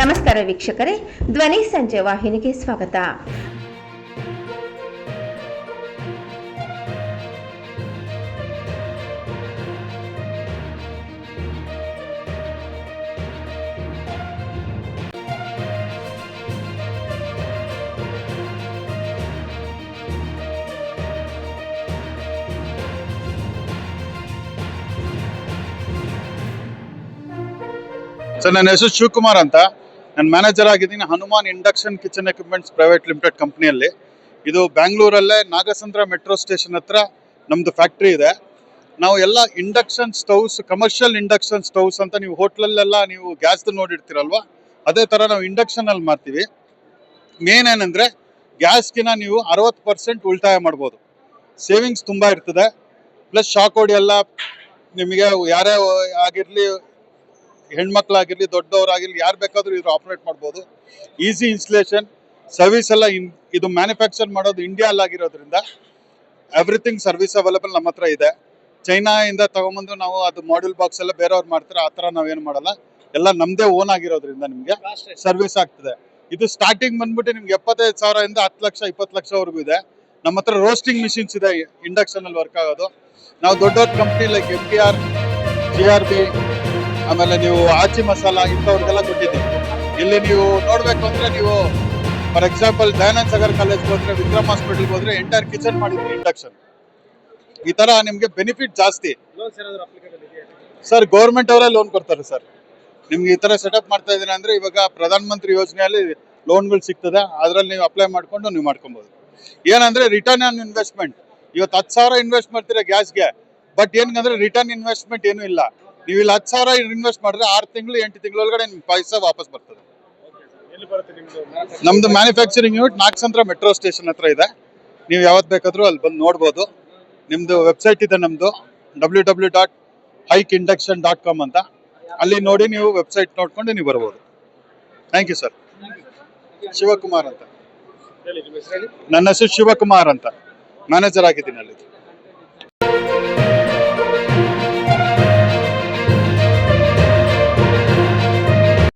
ನಮಸ್ಕಾರ ವೀಕ್ಷಕರೇ ಧ್ವನಿ ಸಂಜೆ ವಾಹಿನಿಗೆ ಸ್ವಾಗತ. ಸರ್ ನನ್ನ ಹೆಸರು ಶಿವಕುಮಾರ್ ಅಂತ. ನಾನು ಮ್ಯಾನೇಜರ್ ಆಗಿದ್ದೀನಿ Hanuman induction kitchen equipments private limited ಕಂಪ್ನಿಯಲ್ಲಿ ಇದು ಬ್ಯಾಂಗ್ಳೂರಲ್ಲೇ ನಾಗಸಂದ್ರ ಮೆಟ್ರೋ ಸ್ಟೇಷನ್ ಹತ್ರ ನಮ್ಮದು ಫ್ಯಾಕ್ಟ್ರಿ ಇದೆ. ನಾವು ಎಲ್ಲ induction stoves commercial induction stoves ಅಂತ ನೀವು ಹೋಟ್ಲಲ್ಲೆಲ್ಲ ನೀವು ಗ್ಯಾಸ್ದು ನೋಡಿರ್ತೀರಲ್ವಾ? ಅದೇ ಥರ ನಾವು ಇಂಡಕ್ಷನಲ್ಲಿ ಮಾಡ್ತೀವಿ. ಮೇನ್ ಏನಂದರೆ ಗ್ಯಾಸ್ಗಿನ ನೀವು ಅರವತ್ತು ಪರ್ಸೆಂಟ್ ಉಳಿತಾಯ ಮಾಡ್ಬೋದು. ಸೇವಿಂಗ್ಸ್ ತುಂಬ ಇರ್ತದೆ. ಪ್ಲಸ್ ಶಾಕ್ ಹೊಡಿಯಲ್ಲ ನಿಮಗೆ ಯಾರೇ ಆಗಿರಲಿ ಹೆಣ್ಮಕ್ಳಾಗಿರ್ಲಿ ದೊಡ್ಡವರಾಗಿರ್ಲಿ ಯಾರು ಬೇಕಾದರೂ ಇದು ಆಪರೇಟ್ ಮಾಡ್ಬೋದು. ಈಸಿ ಇನ್ಸ್ಟಲೇಷನ್ ಸರ್ವಿಸ್ ಎಲ್ಲ ಇನ್ ಇದು ಮ್ಯಾನುಫ್ಯಾಕ್ಚರ್ ಮಾಡೋದು ಇಂಡಿಯಾ ಆಗಿರೋದ್ರಿಂದ ಎವ್ರಿಥಿಂಗ್ ಸರ್ವಿಸ್ ಅವೈಲಬಲ್ ನಮ್ಮ ಹತ್ರ ಇದೆ. ಚೈನಾಯಿಂದ ತಗೊಂಬಂದು ನಾವು ಅದು ಮಾಡ್ಯೂಲ್ ಬಾಕ್ಸ್ ಎಲ್ಲ ಬೇರೆಯವ್ರು ಮಾಡ್ತಾರೆ ಆ ಥರ ನಾವೇನು ಮಾಡಲ್ಲ. ಎಲ್ಲ ನಮ್ಮದೇ ಓನ್ ಆಗಿರೋದ್ರಿಂದ ನಿಮಗೆ ಸರ್ವಿಸ್ ಆಗ್ತದೆ. ಇದು ಸ್ಟಾರ್ಟಿಂಗ್ ಬಂದ್ಬಿಟ್ಟು ನಿಮ್ಗೆ ಎಪ್ಪತ್ತೈದು ಸಾವಿರದಿಂದ ಹತ್ತು ಲಕ್ಷ ಇಪ್ಪತ್ತು ಲಕ್ಷವರೆಗೂ ಇದೆ. ನಮ್ಮ ಹತ್ರ ರೋಸ್ಟಿಂಗ್ ಮಿಷಿನ್ಸ್ ಇದೆ ಇಂಡಕ್ಷನ್ ಅಲ್ಲಿ ವರ್ಕ್ ಆಗೋದು. ನಾವು ದೊಡ್ಡ ದೊಡ್ಡ company like M P R G R B ಆಮೇಲೆ ನೀವು ಆಚಿ ಮಸಾಲ ಇಂಥವ್ರಿಗೆಲ್ಲ ಕೊಟ್ಟಿದ್ದೀವಿ ಇಲ್ಲಿ ನೀವು ನೋಡಬೇಕು ಅಂದ್ರೆ ನೀವು for example Dayananda Sagar college ಹೋದ್ರೆ, ವಿಕ್ರಮ್ ಹಾಸ್ಪಿಟಲ್ಗೆ ಹೋದ್ರೆ ಎಂಟೈರ್ ಕಿಚನ್ ಮಾಡಿದ್ವಿ ಇಂಡಕ್ಷನ್ ಈ ಥರ ನಿಮಗೆ ಬೆನಿಫಿಟ್ ಜಾಸ್ತಿ. ಸರ್ ಗೌರ್ಮೆಂಟ್ ಅವರೇ ಲೋನ್ ಕೊಡ್ತಾರೆ ಸರ್ ನಿಮ್ಗೆ ಈ ತರ ಸೆಟಪ್ ಮಾಡ್ತಾ ಇದ್ದೀರಾ ಅಂದರೆ ಇವಾಗ ಪ್ರಧಾನ ಮಂತ್ರಿ ಯೋಜನೆಯಲ್ಲಿ ಲೋನ್ಗಳು ಸಿಗ್ತದೆ, ಅದ್ರಲ್ಲಿ ನೀವು ಅಪ್ಲೈ ಮಾಡ್ಕೊಂಡು ನೀವು ಮಾಡ್ಕೊಬಹುದು ಏನಂದ್ರೆ ರಿಟರ್ನ್ ಆನ್ ಇನ್ವೆಸ್ಟ್ಮೆಂಟ್ ಇವತ್ತು ಹತ್ತು ಸಾವಿರ ಇನ್ವೆಸ್ಟ್ ಮಾಡ್ತೀರಾ ಗ್ಯಾಸ್ಗೆ ಬಟ್ ಏನಂದ್ರೆ ರಿಟರ್ನ್ ಇನ್ವೆಸ್ಟ್ಮೆಂಟ್ ಏನೂ ಇಲ್ಲ. ನೀವು ಇಲ್ಲಿ ಹತ್ತು ಸಾವಿರ ಇನ್ವೆಸ್ಟ್ ಮಾಡಿದ್ರೆ ಆರು ತಿಂಗಳು ಎಂಟು ತಿಂಗಳೊಳಗಡೆ ನಿಮ್ಗೆ ಪೈಸಾ ವಾಪಸ್ ಬರ್ತದೆ. ನಮ್ದು manufacturing unit Nagasandra metro station ಹತ್ರ ಇದೆ. ನೀವು ಯಾವತ್ತು ಬೇಕಾದ್ರೂ ಅಲ್ಲಿ ಬಂದು ನೋಡ್ಬೋದು. ನಿಮ್ದು ವೆಬ್ಸೈಟ್ ಇದೆ ನಮ್ದು W W dot hike induction dot com ಅಂತ. ಅಲ್ಲಿ ನೋಡಿ ನೀವು ವೆಬ್ಸೈಟ್ ನೋಡ್ಕೊಂಡು ನೀವು ಬರ್ಬೋದು. ಥ್ಯಾಂಕ್ ಯು ಸರ್ ಶಿವಕುಮಾರ್ ಅಂತ. ನನ್ನ ಹೆಸರು ಶಿವಕುಮಾರ್ ಅಂತ. ಮ್ಯಾನೇಜರ್ ಆಗಿದ್ದೀನಿ ಅಲ್ಲಿ.